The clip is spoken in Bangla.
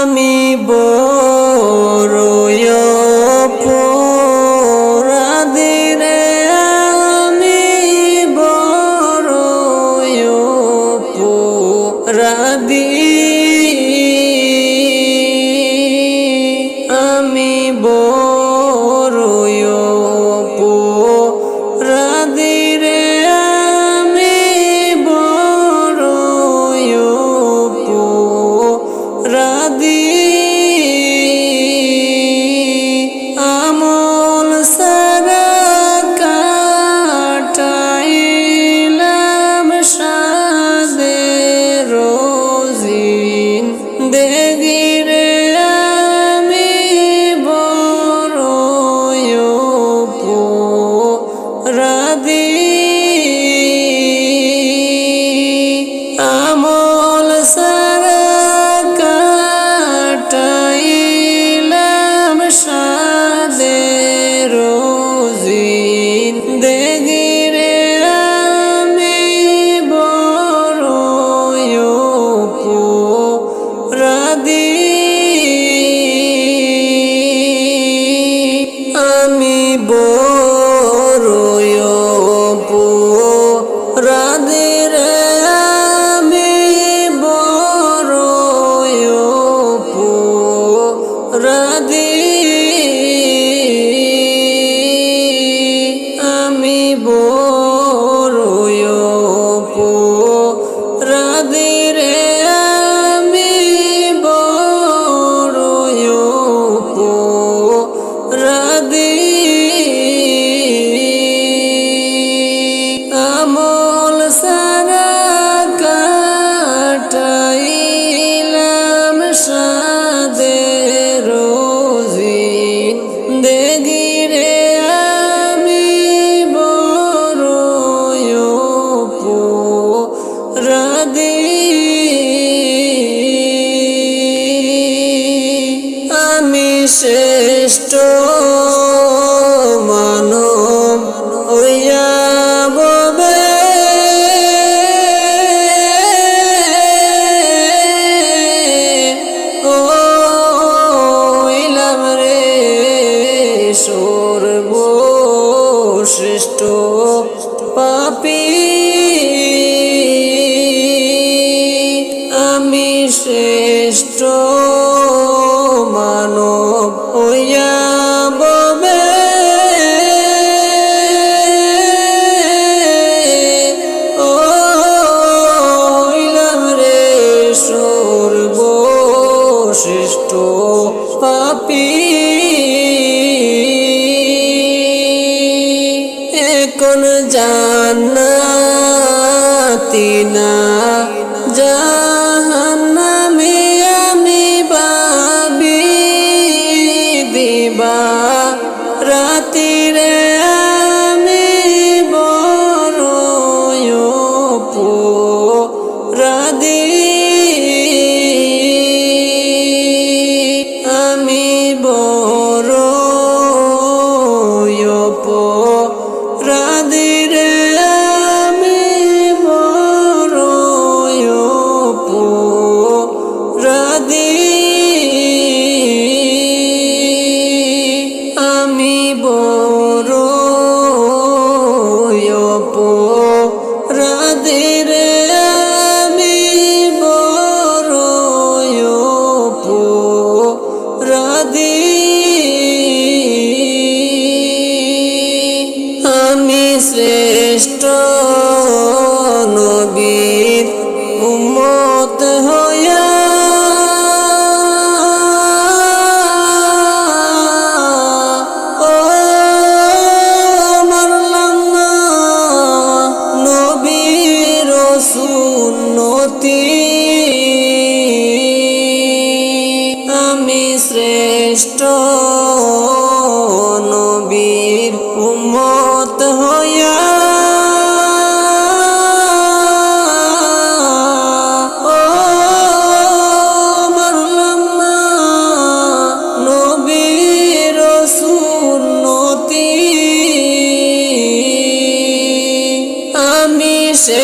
আমি বড় পোরাদের আমি বড় পোরাদি يصيبون do শ্রেষ্ঠ নবীর উম্মত হইয়া মারলাম না নবীর সুন্নতি। আমি শ্রেষ্ঠ سے